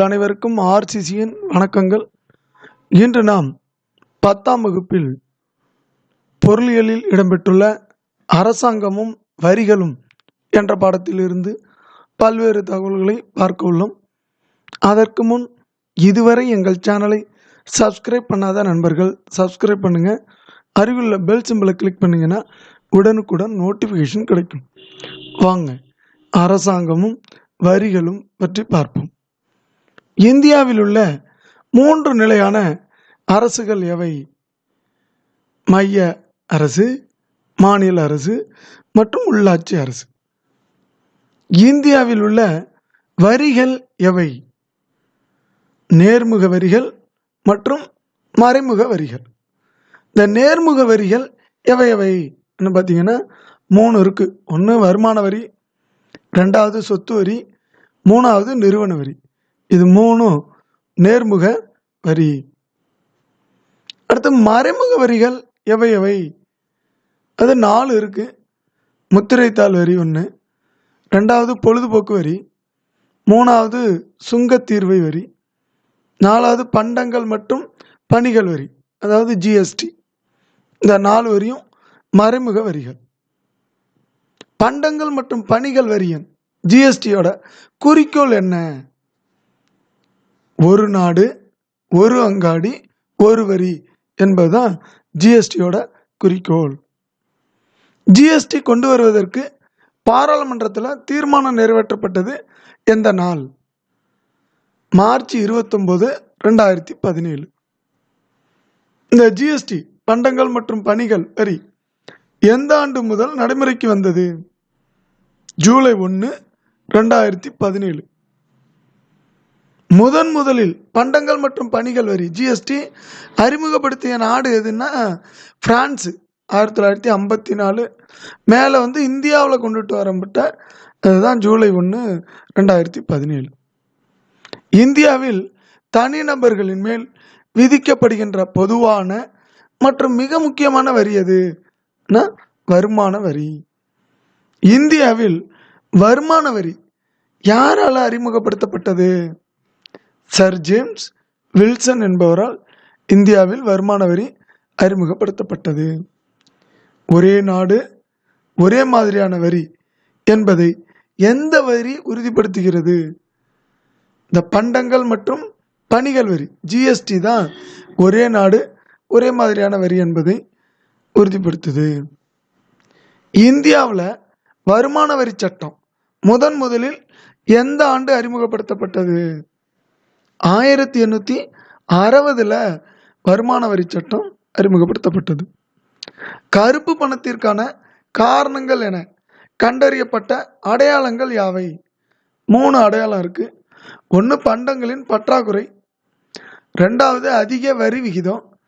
அனைவருக்கும் ஆர்சிசியின் வணக்கங்கள். இன்று நாம் பத்தாம் வகுப்பில் பொருளியலில் இடம்பெற்றுள்ள அரசாங்கமும் வரிகளும் என்ற பாடத்திலிருந்து பல்வேறு தகவல்களை பார்க்க உள்ளோம். அதற்கு முன் இதுவரை எங்கள் சேனலை சப்ஸ்கிரைப் பண்ணாத நண்பர்கள் சப்ஸ்கிரைப் பண்ணுங்கள் அருகிலுள்ள பெல் சிம்பிளை கிளிக் பண்ணிங்கன்னா உடனுக்குடன் நோட்டிஃபிகேஷன் கிடைக்கும். வாங்க அரசாங்கமும் வரிகளும் பற்றி பார்ப்போம். இந்தியாவில் உள்ள மூன்று நிலையான அரசுகள் எவை? மைய அரசு மாநில அரசு மற்றும் உள்ளாட்சி அரசு. இந்தியாவில் உள்ள வரிகள் எவை? நேர்முக வரிகள் மற்றும் மறைமுக வரிகள். இந்த நேர்முக வரிகள் எவை எவை? பார்த்தீங்கன்னா மூணு இருக்கு. ஒன்று வருமான வரி ரெண்டாவது சொத்து வரி மூணாவது நிறுவன வரி. இது மூணும் நேர்முக வரி. அடுத்து மறைமுக வரிகள் எவை எவை? அது நாலு இருக்கு. முத்திரைத்தாள் வரி ஒன்று ரெண்டாவது பொழுதுபோக்கு வரி. மூணாவது சுங்கத்தீர்வை வரி. நாலாவது பண்டங்கள் மற்றும் பணிகள் வரி. அதாவது ஜிஎஸ்டி இந்த நாலு வரியும் மறைமுக வரிகள். பண்டங்கள் மற்றும் பணிகள் வரியன் ஜிஎஸ்டியோட குறிக்கோள் என்ன? ஒரு நாடு ஒரு அங்காடி ஒரு வரி என்பதுதான் ஜிஎஸ்டியோட குறிக்கோள். ஜிஎஸ்டி கொண்டு வருவதற்கு பாராளுமன்றத்தில் தீர்மானம் நிறைவேற்றப்பட்டது எந்த நாள்? மார்ச் இருபத்தொம்போது ரெண்டாயிரத்தி பதினேழு. இந்த ஜிஎஸ்டி பண்டங்கள் மற்றும் பணிகள் வரி எந்த ஆண்டு முதல் நடைமுறைக்கு வந்தது? ஜூலை ஒன்று ரெண்டாயிரத்தி பதினேழு. முதன் முதலில் பண்டங்கள் மற்றும் பணிகள் வரி ஜிஎஸ்டி அறிமுகப்படுத்திய நாடு எதுன்னா பிரான்ஸு ஆயிரத்தி தொள்ளாயிரத்தி ஐம்பத்தி நாலு. மேலே வந்து இந்தியாவில் கொண்டுட்டு வரப்பட்ட அதுதான் ஜூலை ஒன்று ரெண்டாயிரத்தி பதினேழு. இந்தியாவில் தனிநபர்களின் மேல் விதிக்கப்படுகின்ற பொதுவான மற்றும் மிக முக்கியமான வரி எதுனா வருமான வரி. இந்தியாவில் வருமான வரி யாரால் அறிமுகப்படுத்தப்பட்டது? சர் ஜேம்ஸ் வில்சன் என்பவரால் இந்தியாவில் வருமான வரி அறிமுகப்படுத்தப்பட்டது. ஒரே நாடு ஒரே மாதிரியான வரி என்பதை எந்த வரி உறுதிப்படுத்துகிறது? இந்த பண்டங்கள் மற்றும் பணிகள் வரி ஜிஎஸ்டி தான் ஒரே நாடு ஒரே மாதிரியான வரி என்பதை உறுதிப்படுத்துது. இந்தியாவில் வருமான வரி சட்டம் முதன் முதலில் எந்த ஆண்டு அறிமுகப்படுத்தப்பட்டது? ஆயிரத்தி எண்ணூற்றி அறுபதில் வருமான வரி சட்டம் அறிமுகப்படுத்தப்பட்டது. கருப்பு பணத்திற்கான காரணங்கள் என கண்டறியப்பட்ட அடையாளங்கள் யாவை? மூணு அடையாளம் இருக்கு. ஒன்று பண்டங்களின் பற்றாக்குறை. ரெண்டாவது அதிக வரி விகிதம்.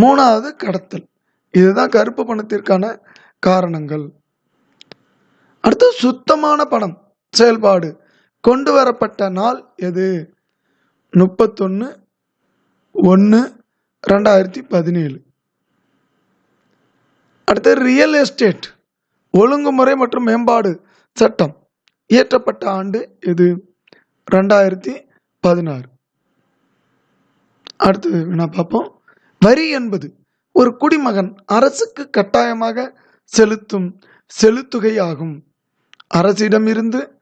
மூணாவது கடத்தல். இதுதான் கருப்பு பணத்திற்கான காரணங்கள். அடுத்து சுத்தமான பணம் செயல்பாடு. கொண்டு வரப்பட்ட நாள் எது? முப்பத்தொன்று ஒன்று ரெண்டாயிரத்தி பதினேழு. அடுத்து ரியல் எஸ்டேட் ஒழுங்குமுறை மற்றும் மேம்பாடு சட்டம். இயற்றப்பட்ட ஆண்டு எது? ரெண்டாயிரத்தி பதினாறு. அடுத்தது என்ன பார்ப்போம்? வரி என்பது ஒரு குடிமகன் அரசுக்கு கட்டாயமாக செலுத்தும் செலுத்துகையாகும். அரசிடமிருந்து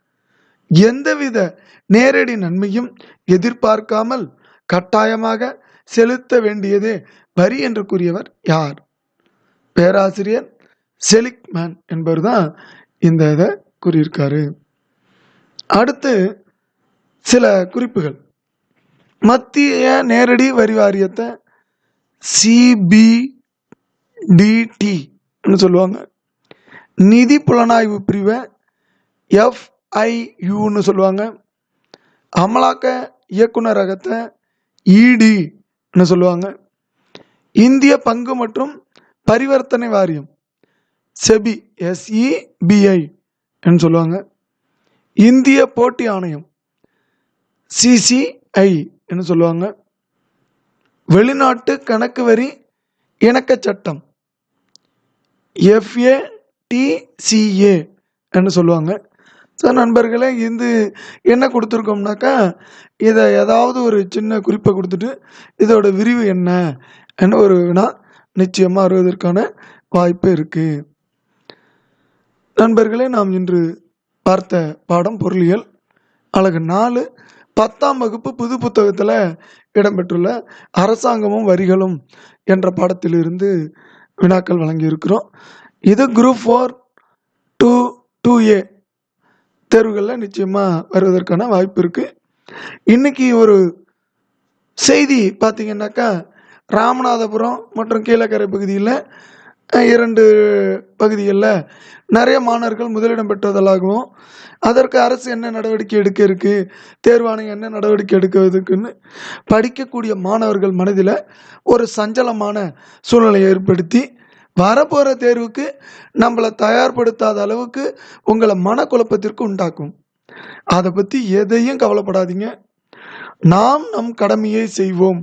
எந்தவித நேரடி நன்மையும் எதிர்பார்க்காமல் கட்டாயமாக செலுத்த வேண்டியதே வரி என்று கூறியவர் யார்? பேராசிரியர் செலிக்மேன் என்பவர் தான் இந்த இதை கூறியிருக்காரு. அடுத்து சில குறிப்புகள். மத்திய நேரடி வரி வாரியத்தை சிபிடிடி சொல்லுவாங்க. நிதி புலனாய்வு பிரிவை எஃப் ஐயுன்னு சொல்லுவாங்க. அமலாக்க இயக்குநரகத்தை இடின்னு சொல்லுவாங்க. இந்திய பங்கு மற்றும் பரிவர்த்தனை வாரியம் செபி எஸ்இபிஐ என்று சொல்லுவாங்க. இந்திய போட்டி ஆணையம் சிசிஐ என்று சொல்லுவாங்க. வெளிநாட்டு கணக்கு வரி இணக்க சட்டம் எஃப்ஏடிசிஏ என்று சொல்லுவாங்க. ஸோ நண்பர்களே இது என்ன கொடுத்துருக்கோம்னாக்கா இதை ஏதாவது ஒரு சின்ன குறிப்பை கொடுத்துட்டு இதோட விரிவு என்ன என்ன ஒரு வினா நிச்சயமாக வருவதற்கான வாய்ப்பு இருக்குது நண்பர்களே நாம் இன்று பார்த்த பாடம் பொருளியல் அழகு நாலு பத்தாம் வகுப்பு புது புத்தகத்தில் இடம்பெற்றுள்ள அரசாங்கமும் வரிகளும் என்ற பாடத்திலிருந்து வினாக்கள் வழங்கியிருக்கிறோம். இது group four two two A தேர்வுகளில் நிச்சயமாக வருவதற்கான வாய்ப்பு இருக்குது இன்னைக்கு ஒரு செய்தி பார்த்திங்கன்னாக்கா ராமநாதபுரம் மற்றும் கீழக்கரை பகுதியில் இரண்டு பகுதிகளில் நிறைய மாணவர்கள் முதலிடம் பெற்றதாகவும் அதற்கு அரசு என்ன நடவடிக்கை எடுக்க இருக்கு தேர்வாணையம் என்ன நடவடிக்கை எடுக்கிறதுக்குன்னு படிக்கக்கூடிய மாணவர்கள் மனதில் ஒரு சஞ்சலமான சூழ்நிலையை ஏற்படுத்தி வரப்போகிற தேர்வுக்கு நம்மளை தயார்படுத்தாத அளவுக்கு உங்களை மனக்குழப்பத்திற்கு உண்டாக்கும். அதை பற்றி எதையும் கவலைப்படாதீங்க. நாம் நம் கடமையை செய்வோம்.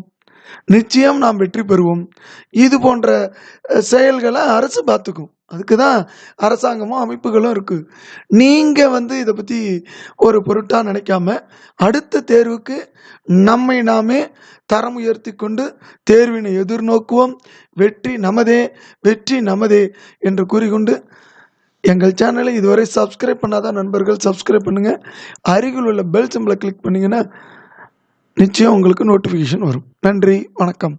நிச்சயம் நாம் வெற்றி பெறுவோம். இது போன்ற செயல்களை அரசு பார்த்துக்கும். அதுக்கு தான் அரசாங்கமும் அமைப்புகளும் இருக்குது நீங்கள் வந்து இதை பற்றி ஒரு பொருட்டாக நினைக்காம அடுத்த தேர்வுக்கு நம்மை நாமே தரம் உயர்த்தி கொண்டு தேர்வினை எதிர்நோக்குவோம். வெற்றி நமதே வெற்றி நமதே என்று கூறிக்கொண்டு எங்கள் சேனலை இதுவரை சப்ஸ்கிரைப் பண்ணாத நண்பர்கள் சப்ஸ்கிரைப் பண்ணுங்கள் அருகில் உள்ள பெல் சிம்பிளை கிளிக் பண்ணிங்கன்னா நிச்சயம் உங்களுக்கு நோட்டிஃபிகேஷன் வரும். நன்றி வணக்கம்.